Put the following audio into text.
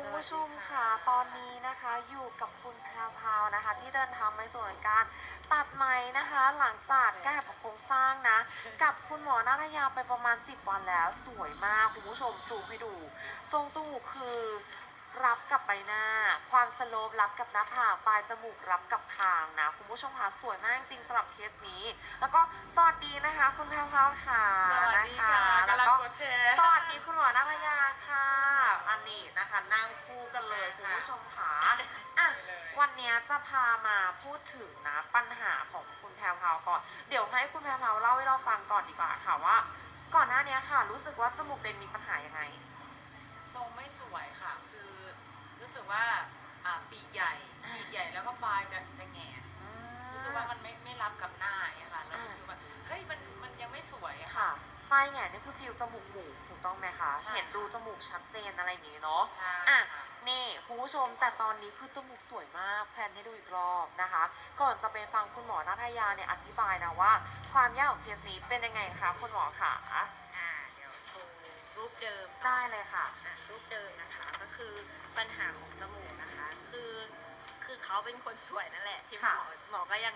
คุณผู้ชมค่ะตอนนี้นะคะอยู่กับคุณแพรวพราวนะคะ ที่เดินทางไปสู่การตัดไหมนะคะ หลังจากแก้ปรับโครงสร้างนะ กับคุณหมอนาทยาไปประมาณ 10 วันแล้ว สวยมากคุณผู้ชมซูมให้ดู ทรงจมูกคือรับกับใบหน้า ความสโลปรับกับหน้าผากปลายจมูกรับกับคางนะคุณผู้ชมคะสวยมากจริงๆสำหรับเคสนี้ แล้วก็สวัสดีนะคะ คุณแพรวพราวค่ะสวัสดีค่ะนกำลังแล้วกดแชร์ สวัสดีคุณหมอนาทยาค่ะอั นนี้นะคะนั่งคู่กันเลยคุณผู้ชมค่ะอะ วันนี้จะพามาพูดถึงนะปัญหาของคุณแพรวพราวก่อน เดี๋ยวให้คุณแพรวพราวเล่าให้เราฟังก่อนดีกว่าค่ะว่า ก่อนหน้านี้ค่ะ รู้สึกว่าจมูกเป็นมีปัญหายังไง ทรงไม่สวยค่ะ คือรู้สึกว่าอ่าปีกใหญ่ปีกใหญ่แล้วก็ปลายจะจะแหงนรู้สึกว่ามันไม่ไม่รับกับหน้า ปลายแหง่นี่คือฟิลจมูกหมูถูกต้องไหมคะ ใช่ เห็นรูจมูกชัดเจนอะไรอย่างนี้เนาะ ใช่อะ ค่ะ นี่คุณผู้ชมแต่ตอนนี้คือจมูกสวยมากแพลนให้ดูอีกรอบนะคะ ก่อนจะไปฟังคุณหมอนาทยาเนี่ยอธิบายนะว่า ความยากของเคสนี้เป็นยังไงคะคุณหมอคะอ่าเดี๋ยวโชว์รูปเดิมเนอะได้เลยค่ะ อะรูปเดิมนะคะก็คือปัญหาของจมูกนะคะ คือคือเขาเป็นคนสวยนั่นแหละที่หมอค่ะ หมอก็ยัง